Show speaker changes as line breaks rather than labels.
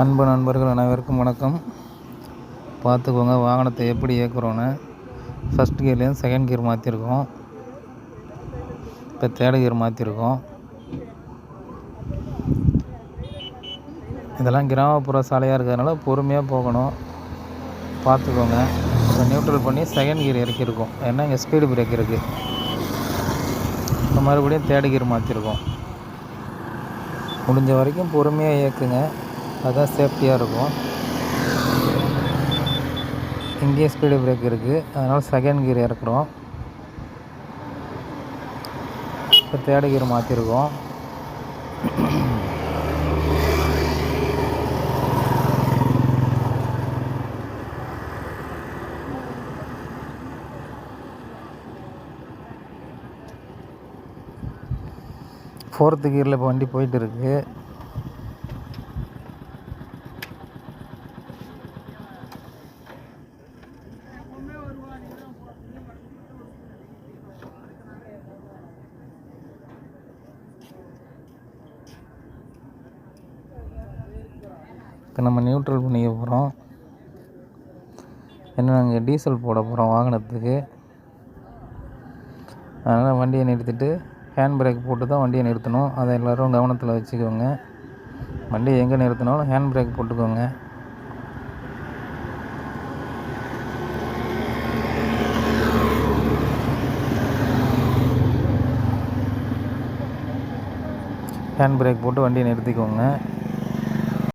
அன்பு நண்பர்கள் அனைவருக்கும் வணக்கம். பார்த்துக்கோங்க வாகனத்தை எப்படி இயக்குறோன்னு. ஃபஸ்ட் கியர்லேருந்து செகண்ட் கியர் மாற்றிருக்கோம் இப்போ தேர்ட் கியர் மாற்றிருக்கோம் இதெல்லாம் கிராமப்புற சாலையாக இருக்கிறதுனால பொறுமையாக போகணும். பார்த்துக்கோங்க. இப்போ நியூட்ரல் பண்ணி செகண்ட் கியர் இறக்கியிருக்கோம் ஏன்னா இங்கே ஸ்பீடு பிரேக் இருக்குது இப்போ மறுபடியும் தேர்ட் கியர் மாற்றிருக்கோம் முடிஞ்ச வரைக்கும் பொறுமையாக இயக்குங்க. அதுதான் சேஃப்டியாக இருக்கும். இங்கேயே ஸ்பீடு பிரேக் இருக்குது அதனால் செகண்ட் கியர் இறக்குறோம். இப்போ தேர்டு கியர் மாற்றிருக்கோம் ஃபோர்த்து கியரில் இப்போ வண்டி போயிட்டு இருக்குது இப்போ நம்ம நியூட்ரல் பண்ணிக்க போகிறோம் ஏன்னா நாங்கள் டீசல் போட போகிறோம் வாகனத்துக்கு அதனால் வண்டியை நிறுத்திட்டு ஹேண்ட் பிரேக் போட்டு தான் வண்டியை நிறுத்தணும். அதை எல்லோரும் கவனத்தில் வச்சுக்கோங்க. வண்டியை எங்கே நிறுத்தினாலும் ஹேண்ட் பிரேக் போட்டுக்கோங்க. ஹேண்ட் பிரேக் போட்டு வண்டியை நிறுத்திக்கோங்க.